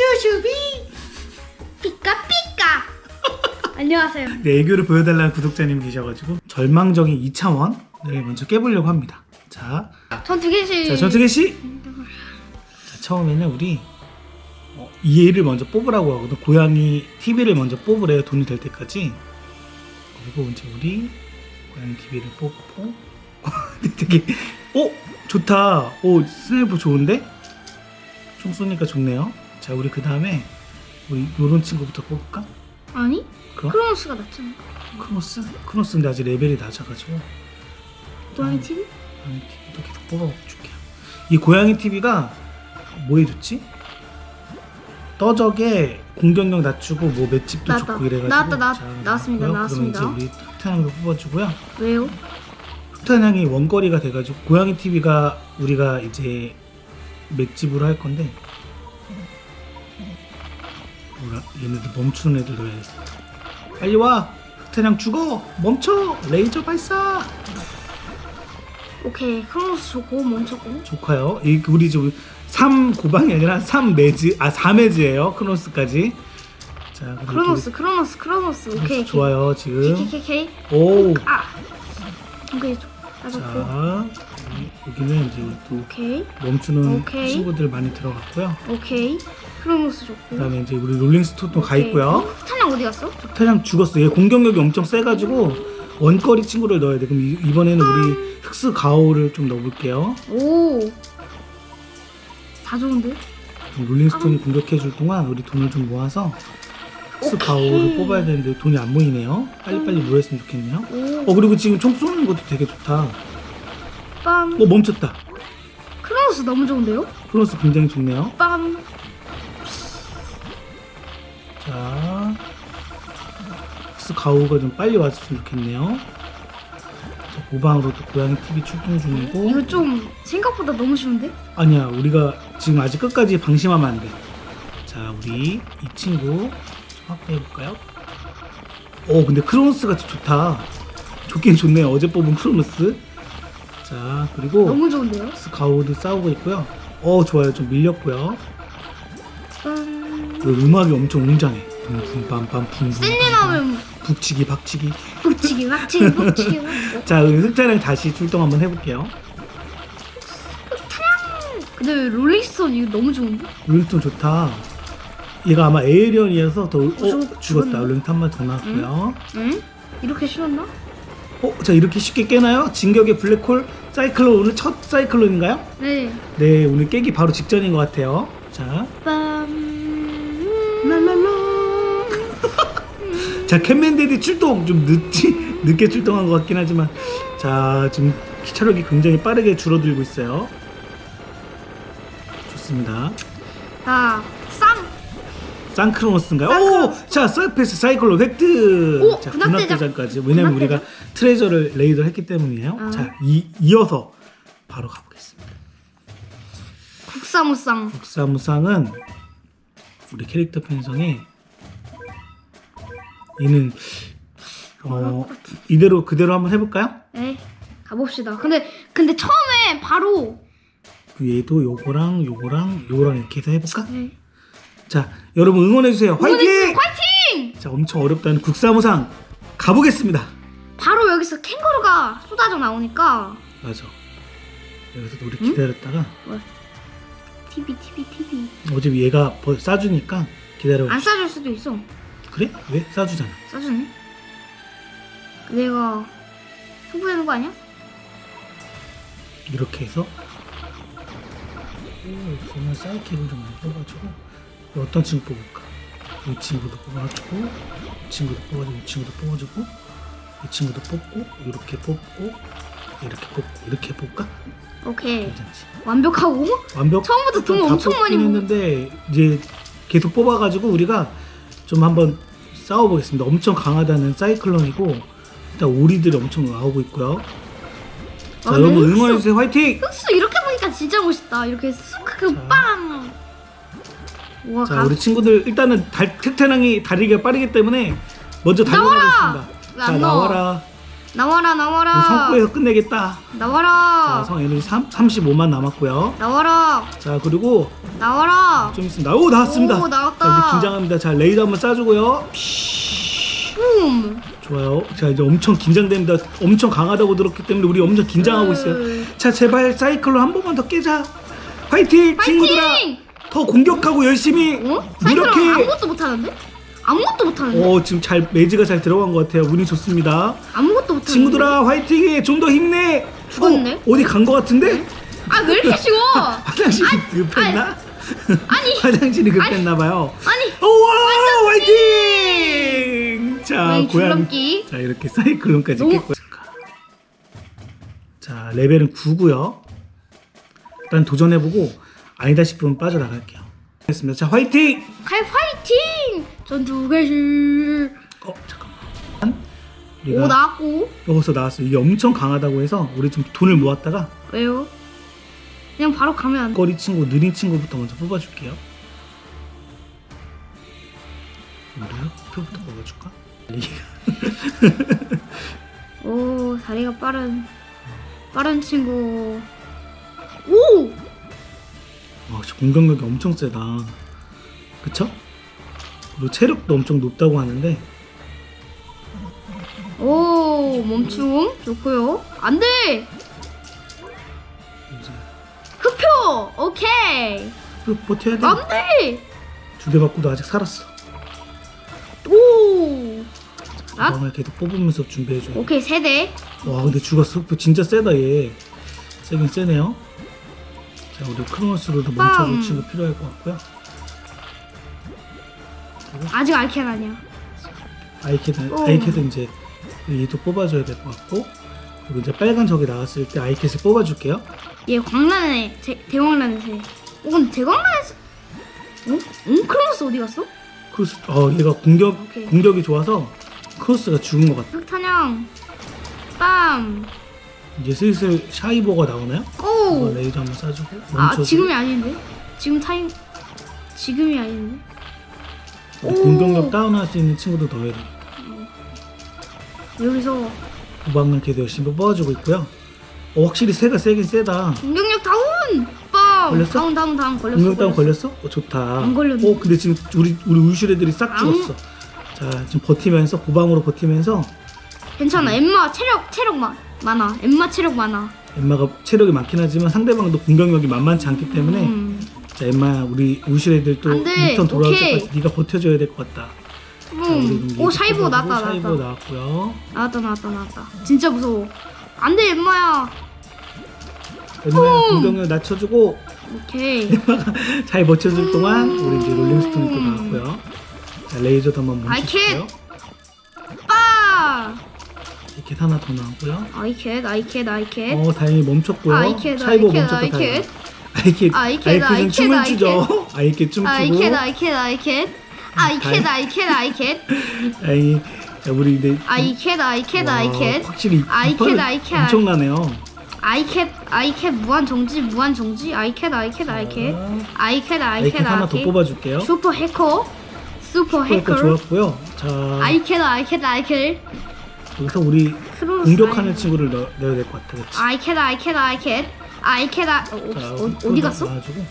슈슈비 피카피카. 안녕하세요. 네, 애교를 보여달라는 구독자님 계셔가지고 절망적인 2차원을 먼저 깨보려고 합니다 자, 전 두 개씩. 자 전투개 씨 자, 처음에는 우리 어, 이 애를 먼저 뽑으라고 하거든 고양이 TV를 먼저 뽑으래요 돈이 될 때까지 그리고 이제 우리 고양이 TV를 뽑고 되게 어? 좋다 오 스냅프 좋은데? 총 쏘니까 좋네요 자 우리 그 다음에 우리 요런 친구부터 뽑을까? 아니? 그럼? 크로노스가 낫잖아. 크로스? 크로스 근데 아직 레벨이 낮아가지고 고양이 TV? 고양이 TV도 계속 뽑아줄게요. 이 고양이 TV가 뭐 해줬지? 떠적에 공격력 낮추고 뭐 맷집도 나왔다. 좋고 이래가지고 나왔다, 나왔- 자, 나왔습니다, 나왔고요. 나왔습니다. 그러면 이제 우리 흑탄향도 뽑아주고요. 왜요? 흑탄향이 원거리가 돼가지고 고양이 TV가 우리가 이제 맷집으로 할 건데 뭐라 얘네들 멈추는 애들 넣어야겠다. 빨리 와 흑탄향 죽어 멈춰 레이저 발사 오케이. 크로노스 좋고 멈췄고. 좋아요. 이 우리 지금 3 고방이 아니라 3 매즈 아 4매즈예요. 크로노스까지. 자, 그리고 크로노스, 크로노스, 크로노스. 또 오케이. 좋아요. 지금 KKK. 오. 아. 오케이. 맞았고. 자, 여기는 이제 또 오케이. 멈추는 오케이. 친구들 많이 들어갔고요. 오케이. 크로노스 좋고. 그다음에 이제 우리 롤링스톤도 가 오케이. 있고요. 어? 탄양 어디 갔어? 태양 죽었어. 얘 공격력이 엄청 세가지고 원거리 친구를 넣어야 돼. 그럼 이- 이번에는 우리 흑스 가오를 좀 넣어볼게요. 오. 다 좋은데? 롤링스톤이 공격해줄 동안 우리 돈을 좀 모아서 흑스. 가오를 뽑아야 되는데 돈이 안 모이네요. 빨리빨리 모였으면 좋겠네요. 오. 어 그리고 지금 총 쏘는 것도 되게 좋다. 빰. 어 멈췄다. 크로노스 너무 좋은데요? 크로스 굉장히 좋네요. 빰. 흑스 가오가 좀 빨리 왔으면 좋겠네요. 자, 고방으로 또 고양이 TV 출동 중이고 이거 좀 생각보다 너무 쉬운데? 아니야 우리가 지금 아직 끝까지 방심하면 안 돼. 자 우리 이 친구 좀 확대해 볼까요? 오 근데 크로노스가 더 좋다. 좋긴 좋네요. 어제 뽑은 크로노스. 자 그리고 너무 좋은데요? 가오도 싸우고 있고요. 어 좋아요 좀 밀렸고요. 빰. 그 음악이 엄청 웅장해. 센리 나오면 북치기 박치기. 북치기 막치기 북치기 막- 자 우리 흑자랑 다시 출동 한번 해볼게요. 근데 롤링스톤 이거 너무 좋은데? 룰ton 좋다. 얘가 아마 에이리언이어서 더 어, 죽- 죽었다. 더 나왔고요. 응? 이렇게 쉬웠나? 어, 자 이렇게 쉽게 깨나요? 진격의 블랙홀 사이클론 오늘 첫 사이클론인가요? 네 네, 오늘 깨기 바로 직전인 것 같아요. 자, 빰 자, 캔맨데디 출동 좀 늦지 늦게 출동한 것 같긴 하지만, 자 지금 체력이 굉장히 빠르게 줄어들고 있어요. 좋습니다. 자, 쌍! 산크로노스인가요? 산크로노스. 오! 자, 서페스 사이클론 획득! 오, 자, 군합대장. 군합대장까지. 왜냐면 군합대장. 우리가 트레저를 레이더 했기 때문이에요. 아. 자, 이, 이어서 바로 가보겠습니다. 국사무쌍 국사무상은 우리 캐릭터 편성에 얘는 어, 이대로 그대로 한번 해볼까요? 네 가봅시다 근데 근데 처음에 바로 그 얘도 요거랑 요거랑 요거랑 이렇게 해서 해볼까? 네. 자, 여러분 응원해주세요. 화이팅! 화이팅! 자, 엄청 어렵다는 국사무상 가보겠습니다. 바로 여기서 캥거루가 쏟아져 나오니까 맞아. 여기서 우리 기다렸다가 TV TV TV 어차피 얘가 버- 싸주니까 기다려. 안 싸줄 수도 있어 그래? 왜? 싸주잖아. 싸주네 내가 승부되는 거 아니야? 이렇게 해서 오, 저는 사이킥을 좀 뽑아주고 어떤 친구 뽑을까? 이 친구도 뽑아주고 이 친구도 뽑아주고 이 친구도 뽑아주고 이 친구도 뽑고 이렇게 뽑고 이렇게 뽑고 이렇게 뽑을까? 오케이 괜찮지? 완벽하고 완벽 처음부터 돈 다 엄청 많이 뽑긴 했는데 이제 계속 뽑아가지고 우리가 좀 한번 싸워보겠습니다. 엄청 강하다는 사이클론이고 일단 오리들이 엄청 나오고 있고요. 자 아, 여러분 네, 응원해주세요. 화이팅! 흑수 이렇게 보니까 진짜 멋있다 이렇게 쑥 자. 그 빵! 우와 자 가... 우리 친구들 일단은 달, 특태낭이 다리가 빠르기 때문에 먼저 달려가고 나와라! 자 나와? 나와라. 나와라 나와라 성구에서 끝내겠다. 자, 나와라 성 에너지 3, 35만 남았고요. 나와라 자, 그리고 나와라 좀 나, 오, 나왔습니다. 오, 나왔다. 자, 이제 긴장합니다. 자, 레이더 한번 쏴주고요. 뿜 좋아요. 자, 이제 엄청 긴장됩니다. 엄청 강하다고 들었기 때문에 우리 엄청 긴장하고 있어요. 음. 자, 제발 사이클로 한 번만 더 깨자. 파이팅! 친구들아! 파이팅 더 공격하고 열심히 어? 사이클 노력해! 아무것도 못하는데? 아무것도 못하는데? 어, 지금 잘, 매지가 잘 들어간 것 같아요. 운이 좋습니다. 아무것도 못하는데? 친구들아, 화이팅해! 좀더 힘내! 죽었네? 어, 어디 간것 같은데? 아왜 이렇게 쉬워 화장실이 급했나? 아니 화장실이 급했나 봐요. 아니 우와 화이팅! 자웬 고양 줄넘기 자 이렇게 사이클론까지 너무- 깼고요. 자 레벨은 9고요. 일단 도전해보고 아니다 싶으면 빠져나갈게요. 됐습니다. 자 화이팅! 칼 파이팅 전투 개시 어 잠깐만. 우리가 오 나왔고 여기서 나왔어. 이게 엄청 강하다고 해서 우리 좀 돈을 모았다가 왜요? 그냥 바로 가면 안 돼. 거리 친구 느린 친구부터 먼저 뽑아줄게요. 루표부터 뽑아줄까? 오 다리가 빠른 빠른 친구 오 와, 진짜 공격력이 엄청 세다. 그쵸? 그리고 체력도 엄청 높다고 하는데 오 멈춤 좋고요 안돼 흡표 오케이 그 버텨야 돼. 안돼 두 대 맞고도 아직 살았어. 오 아? 계속 뽑으면서 준비해줘야 돼. 오케이 세대 와 근데 죽었어. 그 진짜 세다 얘. 세긴 세네요. 자 우리 크로노스로도 멈춰줄 빵. 친구 필요할 것 같고요. 아직 알캔 아니야 아이캐드 오. 아이캐드 이제 얘도 뽑아줘야 될 것 같고 그리고 이제 빨간 적이 나왔을 때 아이캐드 뽑아줄게요. 얘 광란의 제, 대광란의 새. 어 근데 대광란의 새. 응? 응? 크로노스 어디 갔어? 크로스 어 얘가 공격 오케이. 공격이 좋아서 크로스가 죽은 것 같아. 흑탄형. 빰. 이제 슬슬 샤이버가 나오나요? 오. 이거 레이저 한번 쏴주고 아 멈춰서 지금이 아닌데? 지금 타임. 지금이 아닌데? 오. 공격력 다운할 수 있는 친구도 더해야 돼. 여기서 도방을 계속 열심히 뽑아주고 있고요. 어, 확실히 새가 세긴 세다. 공격력 다운. 빰. 걸렸어? 다운 다운 다운 걸렸어. 공격 다운 걸렸어. 걸렸어? 어 좋다. 안 걸렸네. 어 근데 지금 우리 우리 울실 애들이 싹 안- 죽었어. 자 지금 버티면서 고방으로 버티면서 괜찮아. 엠마 체력 체력 마, 많아. 엠마 체력 많아. 엠마가 체력이 많긴 하지만 상대방도 공격력이 만만치 않기 때문에 음. 자 엠마 우리 울실 애들 또 안 돼. 리턴 돌아올 오케이. 때까지 네가 버텨줘야 될 것 같다. 그럼 음. 오 샤이보 나왔다 샤이보 나왔다. 나왔고요. 나왔다 나왔다 나왔다. 진짜 무서워. 안돼 엠마야. 엠마 공격력 낮춰주고 오케이. 잘 버텨줄 동안 우리 이제 롤링스톤이 또 나왔고요. 자 레이저도 한번! 멈춰주고요. 빠. 이렇게 하나 더 나오고요. 아이캣 아이캣 아이캣. 어 다행히 멈췄고요. 아이캣, 샤이보 아이캣, 멈췄다 아이캣. 다행히. 아이캣 아이캣, 아이캣은 아이캣, 춤을 아이캣. 추죠. 아이캣 춤추고. 아이캣 아이캣 아이캣. 아이캣 다행- 아이캣 아이캣. 아이 자 우리 이제 아이캣 아이캣 와, 아이캣. 확실히 아이캣, 이빨이 아이캣. 엄청나네요. 아이캣 아이캣 무한 정지 무한 정지. 아이캣 아이캣 아이캣. 아이캣 아이캣 아이캣 하나 더. 뽑아줄게요. 슈퍼 해커. 슈퍼 해커. 좋았고요. 자 아이캣 아이캣 아이캣. 여기서 우리 크로스 공격하는 아이- 친구를 넣, 넣어야 될 것 같아. 그렇지? 아이캣 아이캣 아이캣. 아이캣 아 어, 자, 어, 어디 갔어? 나와주고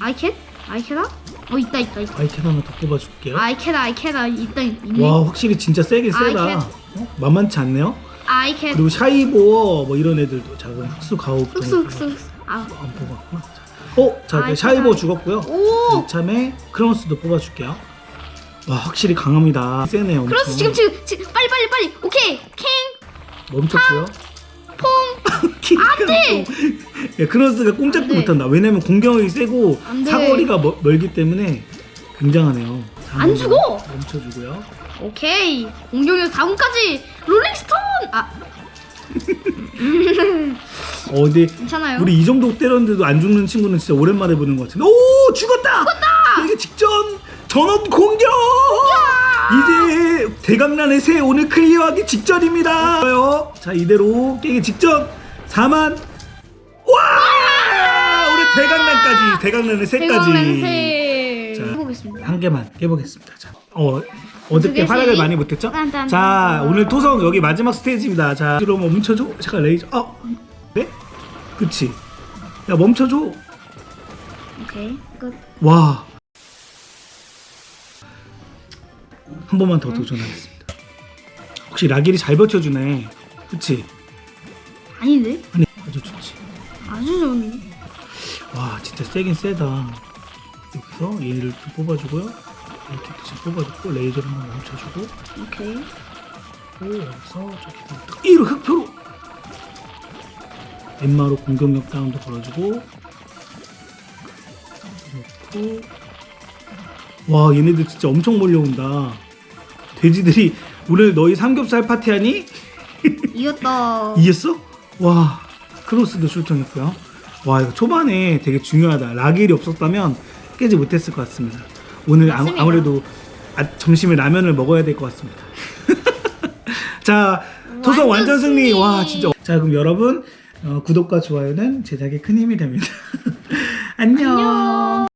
아이캣? 아이캣아? 어 있다 있다 있다. 아이캣 하나 더 뽑아줄게요. 아이캣 아이캣 아 있다 있네. 와 확실히 진짜 세긴 세다. 어? 만만치 않네요. 아이캣 그리고 샤이보 뭐 이런 애들도 작은 흑수 가오부터 흑수 흑수 흑수. 아. 안 뽑았구나. 자, 어, 자 아이캣, 샤이보 아이- 죽었고요. 오! 이참에 크로노스도 뽑아줄게요. 와 확실히 강합니다. 세네요. 엄청. 크로스 지금 지금 지금 빨리 빨리 빨리. 오케이. 킹 멈췄고요. 퐁. 안돼. 예, 크로스가 꼼짝도 안 돼. 못한다. 왜냐면 공격력이 세고 안 돼. 사거리가 멀, 멀기 때문에 굉장하네요. 자, 안 죽어! 멈춰주고요. 오케이. 공격력 4분까지 롤링스톤. 아 어 근데 괜찮아요. 우리 이 정도 때렸는데도 안 죽는 친구는 진짜 오랜만에 보는 것 같은데. 오 죽었다. 죽었다. 이게 직전 전원 공격. 이제 대강란의 새 오늘 클리어하기 직전입니다. 좋아요. 자 이대로 깨기 직전 4만. 와! 우리 대강란까지 대강란의 새까지. 자. 깨보겠습니다. 한 개만 깨보겠습니다. 자, 어, 어저께 개씩? 활약을 많이 못했죠? 딴딴딴. 자, 오늘 토성 여기 마지막 스테이지입니다. 자, 뒤로 한번 멈춰줘. 잠깐 레이저. 어, 네? 그치. 야, 멈춰줘. 오케이. 끝. 와. 한 번만 더 도전하겠습니다. 혹시 라길이 잘 버텨주네. 그치? 아닌데? 아니, 아주 좋지. 아주 좋은데. 와, 진짜 세긴 세다. 여기서 얘를 좀 뽑아주고요. 이렇게 지금 뽑아주고, 레이저를 한번 멈춰주고, 오케이. 오, 여기서 저기 이로 흑표로 엠마로 공격력 다운도 걸어주고 놓고 와 얘네들 진짜 엄청 몰려온다 돼지들이 오늘 너희 삼겹살 파티하니? 이겼다. 이겼어? 와 크로스도 출동했고요 와 이거 초반에 되게 중요하다 라길이 없었다면 깨지 못했을 것 같습니다 오늘 아, 맞습니다. 아무래도 아, 점심에 라면을 먹어야 될 것 같습니다 자 토성 완전 완전 승리 승리. 와 진짜 자 그럼 여러분 어, 구독과 좋아요는 제작에 큰 힘이 됩니다. 안녕.